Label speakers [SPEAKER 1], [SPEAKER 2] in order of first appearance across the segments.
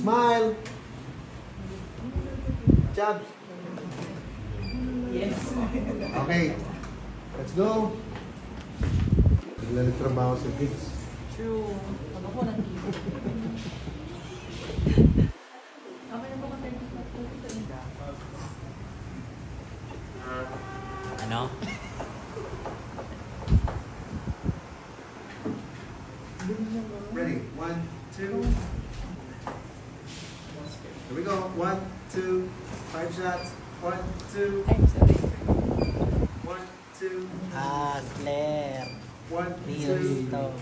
[SPEAKER 1] Smile! Chab!
[SPEAKER 2] Yes.
[SPEAKER 1] Okay. Let's go! Naglalagtrabaho sa kids.
[SPEAKER 2] True. Ano ko nang
[SPEAKER 1] Here we go. One, two, five shots. One, two,
[SPEAKER 2] Ay, sorry.
[SPEAKER 1] one, two,
[SPEAKER 3] Ah, Claire.
[SPEAKER 1] one,
[SPEAKER 3] Reels
[SPEAKER 1] two.
[SPEAKER 3] to.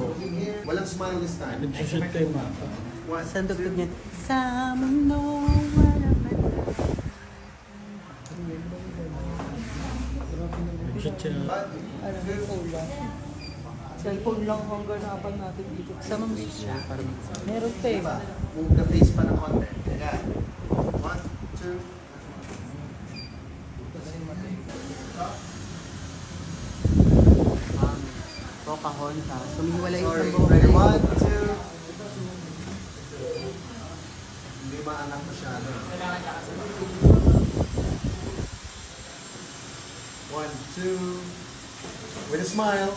[SPEAKER 1] Looking here. Walang smile this time.
[SPEAKER 4] Nagsushoot kayo ma.
[SPEAKER 1] One,
[SPEAKER 3] Saan tugtog
[SPEAKER 1] two.
[SPEAKER 3] niyan? Sa mundo, wala man
[SPEAKER 4] Nagsushoot siya.
[SPEAKER 1] One, two.
[SPEAKER 2] Lang. Cellphone lang hanggang naabang natin dito.
[SPEAKER 3] Sama mo siya. Para
[SPEAKER 2] Meron pa eh.
[SPEAKER 1] Move the face pa ng konti. Yan. One, two.
[SPEAKER 3] um, Pocahontas. Sumihiwalay yung
[SPEAKER 1] Sorry.
[SPEAKER 3] isang buhok.
[SPEAKER 1] Ready? One, two. Hindi maanak masyado. One, two. With a smile.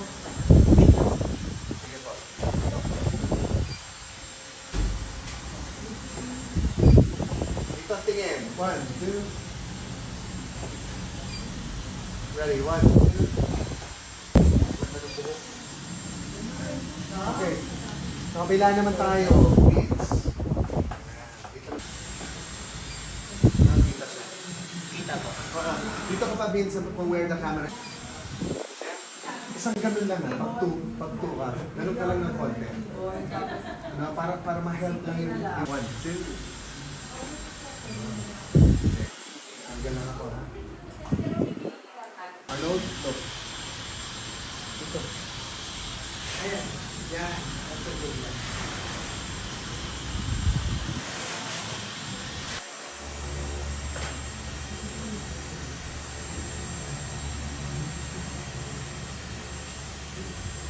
[SPEAKER 1] Tingin. One, two. Ready? One, two. Okay. Sa kabila naman tayo. Nakita siya.
[SPEAKER 3] Kita ko.
[SPEAKER 1] Dito ka pa, Vince, kung where the camera. Isang ganun lang, ha? Pag two, pag two ka. Ganun ka lang ng konti. Ano, para, para ma-help lang yung, yung one, two. betul. Ayah, jangan aku bilang. Thank you.